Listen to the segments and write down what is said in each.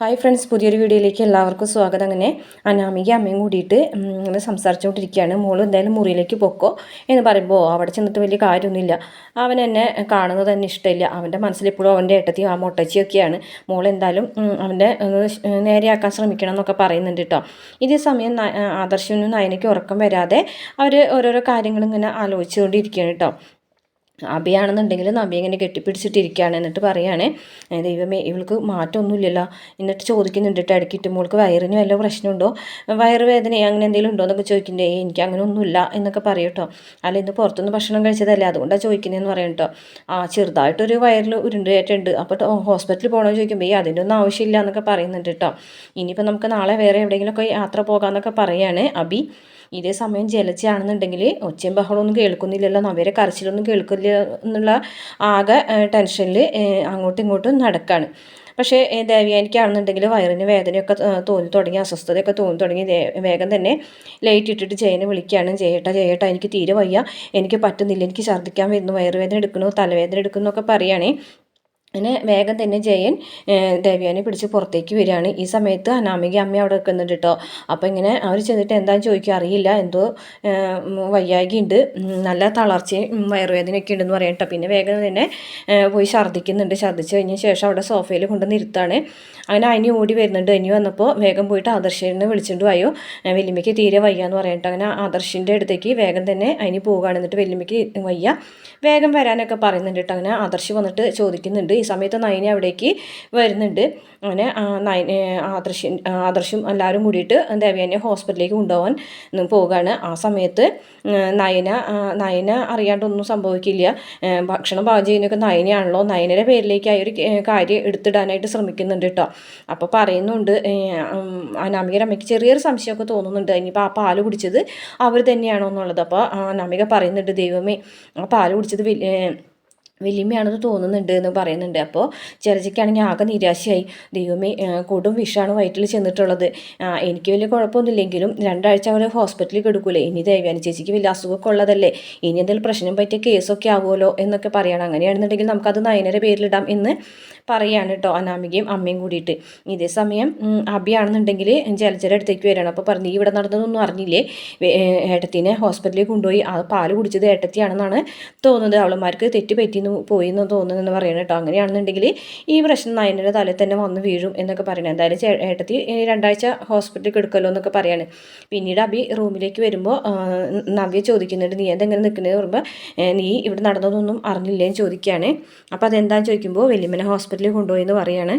Hi friends പുതിയൊരു വീഡിയോയിലേക്ക് എല്ലാവർക്കും സ്വാഗതം. അങ്ങനെ അനാമിക അമ്മയും കൂടിയിട്ട് ഇങ്ങനെ സംസാരിച്ചുകൊണ്ടിരിക്കുകയാണ്. മോൾ എന്തായാലും മുറിയിലേക്ക് പൊക്കോ എന്ന് പറയുമ്പോൾ അവിടെ ചെന്നിട്ട് വലിയ കാര്യമൊന്നുമില്ല. അവൻ എന്നെ കാണുന്നത് തന്നെ ഇഷ്ടമില്ല. അവന്റെ മനസ്സിലെപ്പോഴും അവന്റെ ഏട്ടത്തി ആ മൊട്ടച്ചിയൊക്കെയാണ്. മോൾ എന്തായാലും അവന്റെ നേരെയാക്കാൻ ശ്രമിക്കണം എന്നൊക്കെ പറയുന്നുണ്ട് കേട്ടോ. ഇതേ സമയം ആദർശനും നയനയ്ക്ക് ഉറക്കം വരാതെ അവർ ഓരോരോ കാര്യങ്ങൾ ഇങ്ങനെ ആലോചിച്ചുകൊണ്ടിരിക്കുകയാണ് കേട്ടോ. അബിയാണെന്നുണ്ടെങ്കിൽ നബി ഇങ്ങനെ കെട്ടിപ്പിടിച്ചിട്ടിരിക്കുകയാണ് എന്നിട്ട് പറയുകയാണേ ദൈവമേ ഇവൾക്ക് മാറ്റമൊന്നുമില്ലല്ലോ. എന്നിട്ട് ചോദിക്കുന്നുണ്ട് കേട്ടോ ഇടയ്ക്കിട്ട് മോൾക്ക് വയറിന് വല്ല പ്രശ്നമുണ്ടോ? വയറുവേദന അങ്ങനെ എന്തെങ്കിലും ഉണ്ടോ എന്നൊക്കെ ചോദിക്കുന്നുണ്ട് ഏ എനിക്ക് അങ്ങനെ ഒന്നുമില്ല എന്നൊക്കെ പറയും കേട്ടോ അല്ല ഇന്ന് പുറത്തുനിന്ന് ഭക്ഷണം കഴിച്ചതല്ലേ അതുകൊണ്ടാണ് ചോദിക്കുന്നതെന്ന് പറയും കേട്ടോ ആ ചെറുതായിട്ടൊരു വയറിൽ ഉരുണ്ടേറ്റുണ്ട് അപ്പോൾ ഹോസ്പിറ്റലിൽ പോകണമെന്ന് ചോദിക്കുമ്പോൾ ഈ അതിന്റെ ഒന്നും ആവശ്യമില്ല എന്നൊക്കെ പറയുന്നുണ്ട് കേട്ടോ ഇനിയിപ്പോൾ നമുക്ക് നാളെ വേറെ എവിടെയെങ്കിലുമൊക്കെ യാത്ര പോകാമെന്നൊക്കെ പറയുകയാണ് അബി. ഇതേ സമയം ജലച്ചയാണെന്നുണ്ടെങ്കിൽ ഒച്ചയും ബഹളമൊന്നും കേൾക്കുന്നില്ലല്ലോ. അവരെ കരച്ചിലൊന്നും കേൾക്കില്ല എന്നുള്ള ആകെ ടെൻഷനിൽ അങ്ങോട്ടും ഇങ്ങോട്ടും നടക്കുകയാണ് പക്ഷേ ദേവയാനിക്കാണെന്നുണ്ടെങ്കിൽ വയറിന് വേദനയൊക്കെ തോന്നി തുടങ്ങി അസ്വസ്ഥതയൊക്കെ തോന്നി തുടങ്ങി വേഗം തന്നെ ലൈറ്റ് ഇട്ടിട്ട് ജയനെ വിളിക്കുകയാണ്. ജയേട്ടാ ജയേട്ടാ എനിക്ക് തീരെ വയ്യ. എനിക്ക് പറ്റുന്നില്ല. എനിക്ക് ഛർദ്ദിക്കാൻ വരുന്നു. വയറുവേദന എടുക്കുന്നു തലവേദന എടുക്കുന്നു ഒക്കെ പറയുകയാണേ അങ്ങനെ വേഗം തന്നെ ജയൻ ദേവ്യാനെ പിടിച്ച് പുറത്തേക്ക് വരികയാണ്. ഈ സമയത്ത് അനാമിക അമ്മ അവിടെ നിൽക്കുന്നുണ്ട് കേട്ടോ. അപ്പോൾ ഇങ്ങനെ അവർ ചെന്നിട്ട് എന്താണെന്ന് ചോദിക്കുക അറിയില്ല. എന്തോ വയ്യായ്കയുണ്ട്. നല്ല തളർച്ചയും വയറുവേദനയൊക്കെ ഉണ്ടെന്ന് പറയാം കേട്ടോ. പിന്നെ വേഗം തന്നെ പോയി ഛർദ്ദിക്കുന്നുണ്ട്. ഛർദ്ദിച്ച് കഴിഞ്ഞ ശേഷം അവിടെ സോഫയിൽ കൊണ്ട് നിർത്താണ് അങ്ങനെ അനി ഓടി വരുന്നുണ്ട്. അനി വന്നപ്പോൾ വേഗം പോയിട്ട് ആദർശനെ വിളിച്ചിട്ട് പോയോ വെല്ലുമ്മയ്ക്ക് തീരെ വയ്യ എന്ന് പറയട്ടെ അങ്ങനെ ആദർശിന്റെ അടുത്തേക്ക് വേഗം തന്നെ അനി പോവുകയാണ്. എന്നിട്ട് വെല്ലുമ്മയ്ക്ക് വയ്യ. വേഗം വരാനൊക്കെ പറയുന്നുണ്ട് കേട്ടോ. അങ്ങനെ ആദർശ് വന്നിട്ട് ചോദിക്കുന്നുണ്ട്. ഈ സമയത്ത് നയന അവിടേക്ക് വരുന്നുണ്ട്. അങ്ങനെ നയന ആദർശൻ ആദർശും എല്ലാവരും കൂടിയിട്ട് ദേവയാനെ ഹോസ്പിറ്റലിലേക്ക് കൊണ്ടുപോകാൻ പോവുകയാണ്. ആ സമയത്ത് നയന നയന അറിയാണ്ടൊന്നും സംഭവിക്കില്ല. ഭക്ഷണം പാചകം ചെയ്യുന്നൊക്കെ നയനയാണല്ലോ നയനയുടെ പേരിലേക്കായി ഒരു കാര്യം എടുത്തിടാനായിട്ട് ശ്രമിക്കുന്നുണ്ട് കേട്ടോ. അപ്പോൾ പറയുന്നുണ്ട് അനാമികയുടെ അമ്മയ്ക്ക് ചെറിയൊരു സംശയമൊക്കെ തോന്നുന്നുണ്ട്. ഇനിയിപ്പോൾ ആ പാൽ കുടിച്ചത് അവർ തന്നെയാണോ എന്നുള്ളത്. അപ്പോൾ അനാമിക പറയുന്നുണ്ട് ദൈവമേ ആ പാൽ കുടിച്ചത് വലിയ വലിയമ്മയാണെന്ന് തോന്നുന്നുണ്ട് എന്ന് പറയുന്നുണ്ട്. അപ്പോൾ ജലജയ്ക്കാണെങ്കിൽ ആകെ നിരാശയായി. ദൈവമേ കൊടും വിഷാണ് വയറ്റിൽ ചെന്നിട്ടുള്ളത്. എനിക്ക് വലിയ കുഴപ്പമൊന്നുമില്ലെങ്കിലും രണ്ടാഴ്ച അവർ ഹോസ്പിറ്റലിൽ കിടക്കൂലേ. ഇനി ദേവ്യാനി ചേച്ചിക്ക് വലിയ അസുഖമൊക്കെ ഉള്ളതല്ലേ. ഇനി എന്തെങ്കിലും പ്രശ്നം പറ്റിയ കേസൊക്കെ ആവുമല്ലോ എന്നൊക്കെ പറയണം. അങ്ങനെയാണെന്നുണ്ടെങ്കിൽ നമുക്കത് നയനര പേരിലിടാം എന്ന് പറയാണ് കേട്ടോ അനാമികയും അമ്മയും കൂടിയിട്ട്. ഇതേ സമയം അബിയാണെന്നുണ്ടെങ്കിൽ ജലജയുടെ അടുത്തേക്ക് വരികയാണ് അപ്പോൾ പറഞ്ഞു ഇവിടെ നടന്നതൊന്നും അറിഞ്ഞില്ലേ? ഏട്ടത്തിനെ ഹോസ്പിറ്റലിൽ കൊണ്ടുപോയി ആ പാൽ കുടിച്ചത് ഏട്ടത്തിയാണെന്നാണ് തോന്നുന്നത്. അവളന്മാർക്ക് തെറ്റ് പറ്റിയെന്ന് പോയി എന്ന് തോന്നുന്നെന്ന് പറയണം കേട്ടോ. അങ്ങനെയാണെന്നുണ്ടെങ്കിൽ ഈ പ്രശ്നം നയനയുടെ തലയിൽ തന്നെ വന്ന് വീഴും എന്നൊക്കെ പറയണം. എന്തായാലും ചേട്ടത്തി ഏ, രണ്ടാഴ്ച ഹോസ്പിറ്റലിൽ കിടക്കല്ലോ എന്നൊക്കെ പറയാണ്. പിന്നീട് അബി റൂമിലേക്ക് വരുമ്പോൾ നവ്യ ചോദിക്കുന്നുണ്ട് നീ എന്തെങ്ങനെ നിൽക്കുന്നത് പറയുമ്പോൾ നീ ഇവിടെ നടന്നതൊന്നും അറിഞ്ഞില്ലേന്ന് ചോദിക്കുകയാണ് അപ്പോൾ അതെന്താണെന്ന് ചോദിക്കുമ്പോൾ വലിയമ്മനെ ഹോസ്പിറ്റലിൽ കൊണ്ടുപോയി എന്ന് പറയാണ്.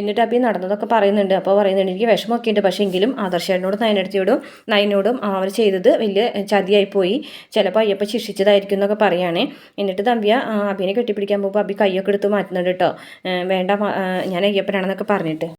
എന്നിട്ട് അബി നടന്നതൊക്കെ പറയുന്നുണ്ട്. അപ്പോൾ പറയുന്നുണ്ട് എനിക്ക് വിഷമമൊക്കെ ഉണ്ട് പക്ഷേ എങ്കിലും ആദർശേട്ടനോടും നയനടുത്തിയോടും നയനോടും അവർ ചെയ്തത് വലിയ ചതിയായി പോയി ചിലപ്പോൾ അയ്യപ്പ ശിക്ഷിച്ചതായിരിക്കും എന്നൊക്കെ പറയുകയാണേ എന്നിട്ട് തമ്പിയ അബിനെ കെട്ടിപ്പിടിക്കാൻ പോകുമ്പോൾ അബി കയ്യൊക്കെ എടുത്ത് മാറ്റുന്നുണ്ട് കേട്ടോ വേണ്ട ഞാൻ അയ്യപ്പനാണെന്നൊക്കെ പറഞ്ഞിട്ട്.